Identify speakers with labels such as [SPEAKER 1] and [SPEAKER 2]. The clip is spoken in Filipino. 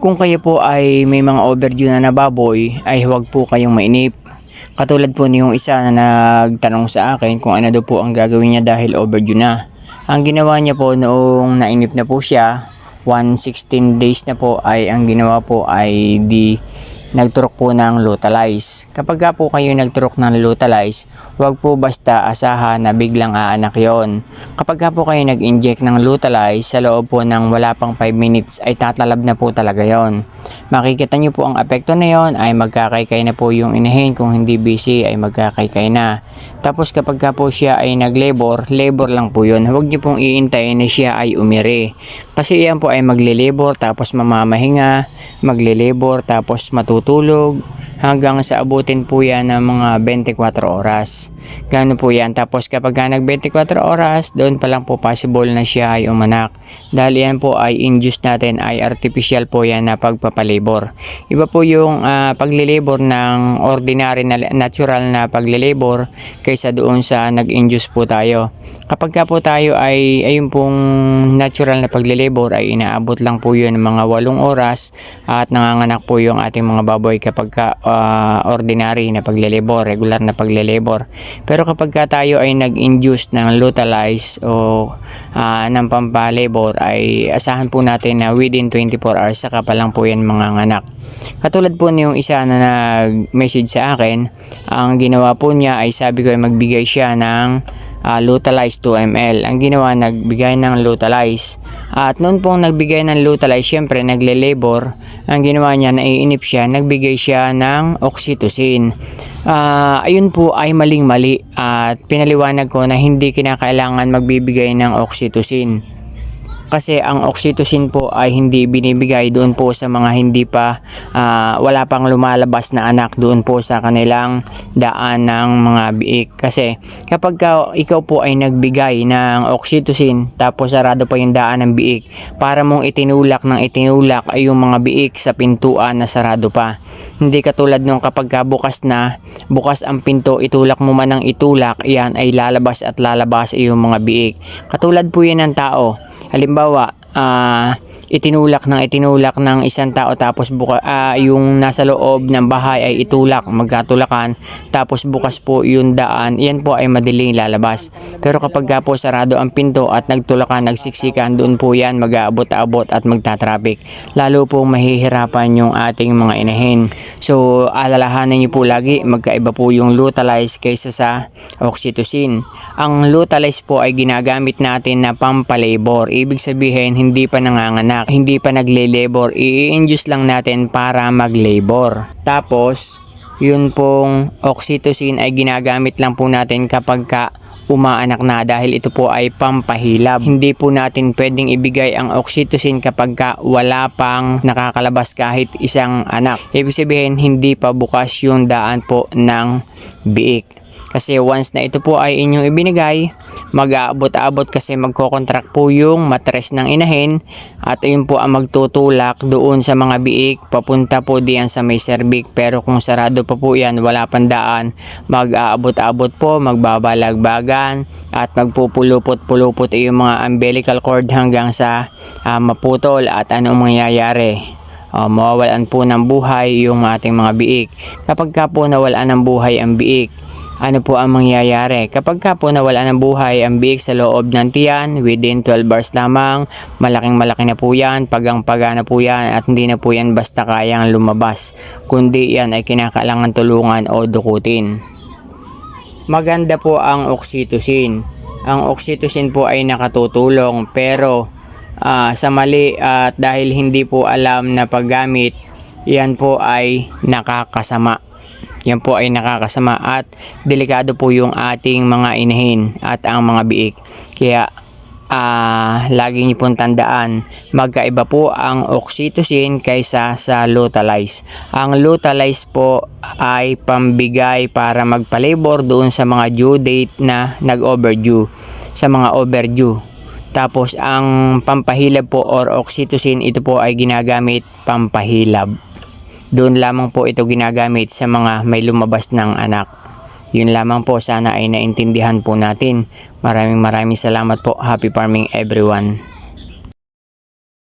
[SPEAKER 1] Kung kayo po ay may mga overdue na na baboy, ay huwag po kayong mainip. Katulad po niyong isa na nagtanong sa akin kung ano daw po ang gagawin niya dahil overdue na. Ang ginawa niya po noong nainip na po siya, 116 days na po ay ang ginawa po ay di nagturok po ng Lutalize. Kapag ka po kayo nagturok ng Lutalize, huwag po basta asahan na biglang aanak yon. Kapag ka po kayo nag-inject ng Lutalize sa loob po ng wala pang 5 minutes ay tatalab na po talaga yon. Makikita nyo po ang apekto na yon ay magkakaykay na po yung inahin kung hindi busy ay magkakaykay na. Tapos kapag ka po siya ay nag-labor, labor lang po yun. Huwag nyo pong iintayin na siya ay umiri. Kasi yan po ay magle-labor tapos mamamahinga, magle-labor tapos matutulog hanggang sa abutin po yan ng mga 24 oras. Gano po yan. Tapos kapag ka nag 24 oras, doon pa lang po possible na siya ay umanak. Dahil yan po ay induced natin ay artificial po yan na pagpapalabor. Iba po yung uh, paglilabor ng ordinary na natural na paglilabor kaysa doon sa nag-induce po tayo. Kapag ka po tayo ay ayun pong natural na paglilabor ay inaabot lang po yun ng mga 8 oras at nanganganak po yung ating mga baboy kapag ka uh, ordinary na paglilabor, regular na paglilabor. Pero kapag ka tayo ay nag-induce ng lutalize o uh, ng pampalabor ay asahan po natin na within 24 hours saka pa lang po yan mga nganak. Katulad po niyong isa na nag-message sa akin, ang ginawa po niya ay sabi ko ay magbigay siya ng uh, Lutalize 2 ml. Ang ginawa, nagbigay ng Lutalize. At noon pong nagbigay ng Lutalize, syempre nagle-labor. Ang ginawa niya, naiinip siya, nagbigay siya ng oxytocin. Uh, ayun po ay maling-mali at pinaliwanag ko na hindi kinakailangan magbibigay ng oxytocin kasi ang oxytocin po ay hindi binibigay doon po sa mga hindi pa uh, wala pang lumalabas na anak doon po sa kanilang daan ng mga biik. Kasi kapag ka, ikaw po ay nagbigay ng oxytocin tapos sarado pa yung daan ng biik para mong itinulak ng itinulak ay yung mga biik sa pintuan na sarado pa. Hindi katulad nung kapag ka bukas na bukas ang pinto itulak mo man ng itulak yan ay lalabas at lalabas ay yung mga biik. Katulad po yan ng tao. Halimbawa uh, itinulak ng itinulak ng isang tao tapos buka, uh, yung nasa loob ng bahay ay itulak magkatulakan tapos bukas po yung daan yan po ay madaling lalabas. Pero kapag po sarado ang pinto at nagtulakan nagsiksikan doon po yan mag-aabot-abot at magta-traffic. Lalo po mahihirapan yung ating mga inahin. So alalahanan niyo po lagi magkaiba po yung lutalize kaysa sa oxytocin. Ang lutalize po ay ginagamit natin na pampalabor. Ibig sabihin hindi pa nanganganak hindi pa nagle-labor, i-induce lang natin para mag-labor. Tapos, yun pong oxytocin ay ginagamit lang po natin kapag ka umaanak na dahil ito po ay pampahilab. Hindi po natin pwedeng ibigay ang oxytocin kapag ka wala pang nakakalabas kahit isang anak. Ibig sabihin hindi pa bukas yung daan po ng biik. Kasi once na ito po ay inyong ibinigay, mag-aabot-abot kasi magko-contract po yung matres ng inahin at ayun po ang magtutulak doon sa mga biik. Papunta po diyan sa may cervix pero kung sarado pa po yan wala pandaan mag-aabot-abot po magbabalagbagan at magpupulupot-pulupot yung mga umbilical cord hanggang sa uh, maputol at anong mangyayari. Uh, mawawalan po ng buhay yung ating mga biik. Kapag ka po nawalan ng buhay ang biik ano po ang mangyayari. Kapag ka po nawala ng buhay ang biik sa loob ng tiyan, within 12 hours lamang, malaking malaki na po yan, pagang-paga na po yan, at hindi na po yan basta kayang lumabas, kundi yan ay kinakailangan tulungan o dukutin. Maganda po ang oxytocin. Ang oxytocin po ay nakatutulong pero uh, sa mali at dahil hindi po alam na paggamit, yan po ay nakakasama yan po ay nakakasama at delikado po yung ating mga inahin at ang mga biik. Kaya uh, lagi niyo pong tandaan, magkaiba po ang oxytocin kaysa sa lutalize. Ang lutalize po ay pambigay para magpalabor doon sa mga due date na nag-overdue, sa mga overdue. Tapos ang pampahilab po or oxytocin ito po ay ginagamit pampahilab. Doon lamang po ito ginagamit sa mga may lumabas ng anak. Yun lamang po sana ay naintindihan po natin. Maraming maraming salamat po. Happy farming everyone.